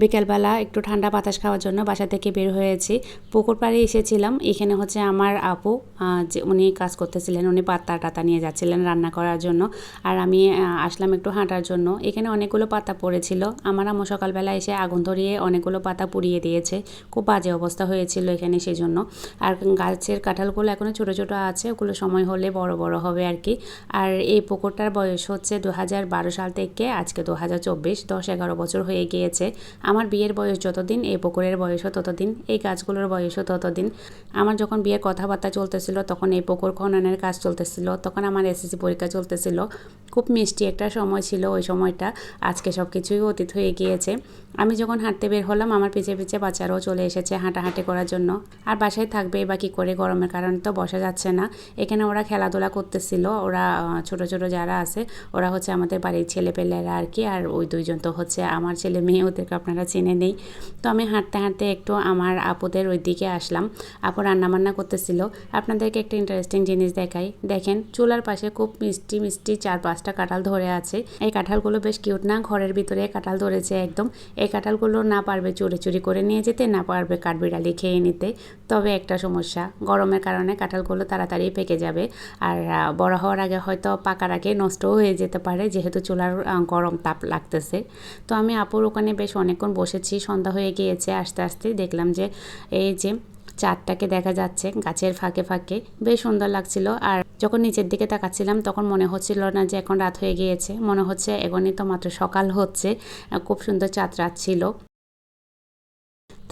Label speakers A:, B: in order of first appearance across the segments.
A: বিকেলবেলা একটু ঠান্ডা বাতাস খাওয়ার জন্য বাসা থেকে বের হয়েছি। পুকুর পাড়ে এসেছিলাম। এখানে হচ্ছে আমার আপু যে উনি কাজ করতেছিলেন, উনি পাতা টাতা নিয়ে যাচ্ছিলেন রান্না করার জন্য। আর আমি আসলাম একটু হাঁটার জন্য। এখানে অনেকগুলো পাতা পড়েছিল। আমার আম্মু সকালবেলা এসে আগুন ধরিয়ে অনেকগুলো পাতা পুড়িয়ে দিয়েছে। খুব বাজে অবস্থা হয়েছিল এখানে সেই জন্য আর গাছের কাঁঠালগুলো এখনও ছোটো ছোটো আছে, ওগুলো সময় হলে বড় বড় হবে আর কি। আর এই পুকুরটার বয়স হচ্ছে দু হাজার বারো সাল থেকে আজকে দু হাজার চব্বিশ, দশ এগারো বছর হয়ে গিয়েছে। আমার বিয়ের বয়স যতদিন, এই পুকুরের বয়সও ততদিন, এই গাছগুলোর বয়সও ততদিন। আমার যখন বিয়ের কথাবার্তা চলতেছিল, তখন এই পুকুর খননের কাজ চলতেছিল, তখন আমার এসএসসি পরীক্ষা চলতেছিল। খুব মিষ্টি একটা সময় ছিল ওই সময়টা, আজকে সব কিছুই অতীত হয়ে গিয়েছে। আমি যখন হাঁটতে বের হলাম, আমার পিছে পিছে বাচ্চারাও চলে এসেছে হাঁটাহাঁটি করার জন্য। আর বাসায় থাকবে বা কী করে, গরমের কারণে তো বসা যাচ্ছে না। এখানে ওরা খেলাধুলা করতেছিল, ওরা ছোট ছোট যারা আছে, ওরা হচ্ছে আমাদের বাড়ির ছেলেপেলেরা আর কি, আর ওই দুইজন তো হচ্ছে আমার ছেলে মেয়ে, ওদেরকে আপনারা চিনে নেই। তো আমি হাঁটতে হাঁটতে একটু আমার আপুদের ওই দিকে আসলাম। আপু রান্নাবান্না করতেছিল। আপনাদেরকে একটা ইন্টারেস্টিং জিনিস দেখাই। দেখেন, চুলার পাশে খুব মিষ্টি মিষ্টি চার পাঁচটা কাঁঠাল ধরে আছে। এই কাঁঠালগুলো বেশ কিউট না? ঘরের ভিতরে কাঁঠাল ধরেছে একদম। এই কাঁঠালগুলো না পারবে চুরি চুরি করে নিয়ে যেতে, না পারবে কাঠবিড়ালি খেয়ে নিতে। তবে একটা সমস্যা, গরমের কারণে কাঁঠালগুলো তাড়াতাড়ি পেকে যাবে। আর বড় হওয়ার আগে হয়তো পাকার আগে নষ্টও হয়ে যেতে পারে, যেহেতু চুলার গরম তাপ লাগতেছে। তো আমি আপুর ওখানে বেশ অনেকক্ষণ বসেছি, সন্ধ্যা হয়ে গিয়েছে, আস্তে আস্তে দেখলাম যে এই যে চাঁদটাকে দেখা যাচ্ছে গাছের ফাঁকে ফাঁকে, বেশ সুন্দর লাগছিল। আর যখন নিচের দিকে তাকাচ্ছিলাম তখন মনে হচ্ছিল না যে এখন রাত হয়ে গিয়েছে, মনে হচ্ছে এখনই তো মাত্র সকাল হচ্ছে, খুব সুন্দর চাঁদ রাত ছিল।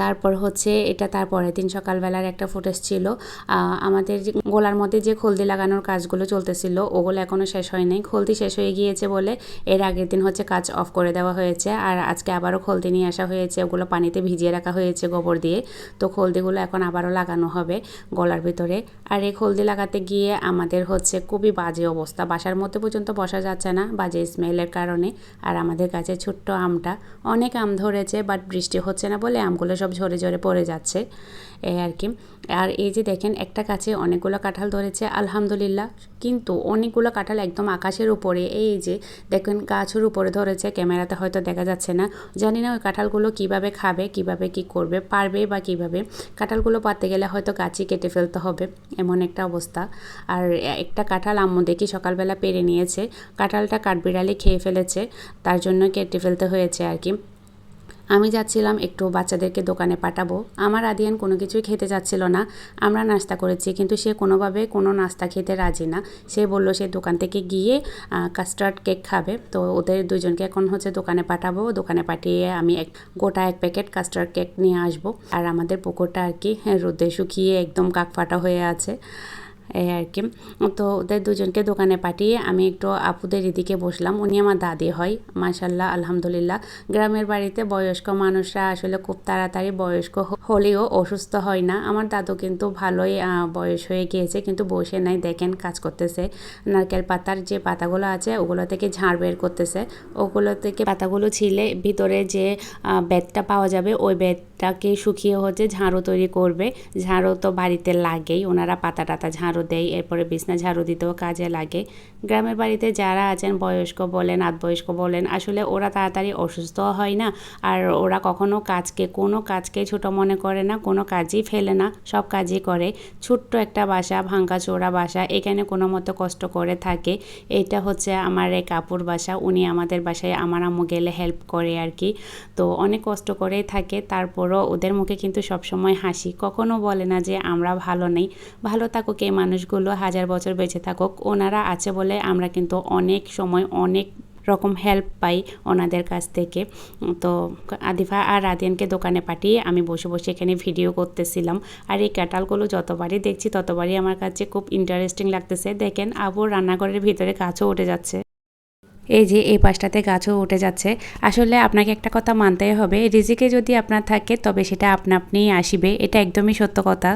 A: তারপর হচ্ছে এটা তার পরের দিন সকালবেলার একটা ফুটেজ ছিল। আমাদের গোলার মধ্যে যে খলদি লাগানোর কাজগুলো চলতেছিল, ওগুলো এখনও শেষ হয় নাই খলদি শেষ হয়ে গিয়েছে বলে এর আগের দিন হচ্ছে কাজ অফ করে দেওয়া হয়েছে আর আজকে আবারও খলদি নিয়ে আসা হয়েছে। ওগুলো পানিতে ভিজিয়ে রাখা হয়েছে গোবর দিয়ে। তো খলদিগুলো এখন আবারও লাগানো হবে গলার ভিতরে। আর এই খলদি লাগাতে গিয়ে আমাদের হচ্ছে খুবই বাজে অবস্থা। বাসার মধ্যে পর্যন্ত বসা যাচ্ছে না, বাজে স্মেলের কারণে। আর আমাদের কাছে ছোট্ট আমটা অনেক আম ধরেছে বাট বৃষ্টি হচ্ছে না বলে আমগুলো সব ঝরে ঝরে পড়ে যাচ্ছে এই আর কি। আর এই যে দেখেন, একটা কাছে অনেকগুলো কাঁঠাল ধরেছে, আলহামদুলিল্লাহ। কিন্তু অনেকগুলো কাঁঠাল একদম আকাশের উপরে, এই যে দেখেন, গাছের উপরে ধরেছে, ক্যামেরাতে হয়তো দেখা যাচ্ছে না। জানি না ওই কাঁঠালগুলো কীভাবে খাবে, কীভাবে কি করবে, পারবে বা কীভাবে। কাঁঠালগুলো পাততে গেলে হয়তো গাছই কেটে ফেলতে হবে, এমন একটা অবস্থা। আর একটা কাঁঠাল আম্মু দেখি সকালবেলা পেরে নিয়েছে, কাঁঠালটা কাঠবিড়ালি খেয়ে ফেলেছে, তার জন্য কেটে ফেলতে হয়েছে আর কি। আমি যাচ্ছিলাম একটু বাচ্চাদেরকে দোকানে পাঠাবো। আমার আদিয়ান কোনো কিছুই খেতে যাচ্ছিল না। আমরা নাস্তা করেছি কিন্তু সে কোনোভাবে কোনো নাস্তা খেতে রাজি না। সে বলল সে দোকান থেকে গিয়ে কাস্টার্ড কেক খাবে। তো ওদের দুজনকে এখন হচ্ছে দোকানে পাঠাবো। দোকানে পাঠিয়ে আমি এক গোটা এক প্যাকেট কাস্টার্ড কেক নিয়ে আসব। আর আমাদের পুকুরটা আর কি হ্যাঁ, রোদে শুকিয়ে একদম কাক ফাটা হয়ে আছে। এই আর কি। তো ওদের দুজনকে দোকানে পাঠিয়ে আমি একটু আপুদের এদিকে বসলাম। উনি আমার দাদি হয় মাশাল্লাহ আলহামদুলিল্লাহ। গ্রামের বাড়িতে বয়স্ক মানুষরা আসলে খুব তাড়াতাড়ি বয়স্ক হলেও অসুস্থ হয় না। আমার দাদু কিন্তু ভালোই বয়স হয়ে গিয়েছে, কিন্তু বসে নাই। দেখেন কাজ করতেছে। নারকেল পাতার যে পাতাগুলো আছে, ওগুলো থেকে ঝাড় বের করতেছে। ওগুলো থেকে পাতাগুলো ছিলে, ভিতরে যে বেতটা পাওয়া যাবে, ওই বেতটাকে শুকিয়ে হচ্ছে ঝাড়ু তৈরি করবে। ঝাড়ু তো বাড়িতে লাগেই, ওনারা পাতা টাতা ঝাড়ু দেয় এরপরে বিছনা ঝাড়ু দিতেও কাজে লাগে। গ্রামের বাড়িতে যারা আছেন, বয়স্ক বলেন, আধবয়স্ক বলেন, আসলে ওরা তাড়াতাড়ি অসুস্থ হয় না। আর ওরা কখনো কাজকে, কোনো কাজকে ছোট মনে করে না, কোনো কাজই ফেলে না, সব কাজই করে। ছোট্ট একটা বাসা, ভাঙ্গা চোরা বাসা, এখানে কোনো মতো কষ্ট করে থাকে। এটা হচ্ছে আমার এক কাপুর বাসা, উনি আমাদের বাসায় আমার আম্মু গেলে হেল্প করে আর কি। তো অনেক কষ্ট করেই থাকে, তারপরও ওদের মুখে কিন্তু সবসময় হাসি। কখনো বলে না যে আমরা ভালো নেই। ভালো থাকুক এই মানুষগুলো হাজার বছর বেঁচে থাকুক, ওনারা আছে বলে আমরা কিন্তু অনেক সময় অনেক রকম হেল্প পাই ওনাদের কাছ থেকে। তো আদিফা আর রাদিয়ানকে দোকানে পাঠিয়ে আমি বসে বসে এখানে ভিডিও করতেছিলাম। আর এই ক্যাটালগুলো যতবারই দেখছি, ততবারই আমার কাছে খুব ইন্টারেস্টিং লাগতেছে। দেখেন আবুর রান্নাঘরের ভিতরে গাছও উঠে যাচ্ছে। এই যে এই পাশটাতে গাছও উঠে যাচ্ছে। আসলে আপনাকে একটা কথা মানতেই হবে, রিজিকে যদি আপনার থাকে, তবে সেটা আপনা আপনিই আসিবে, এটা একদমই সত্য কথা।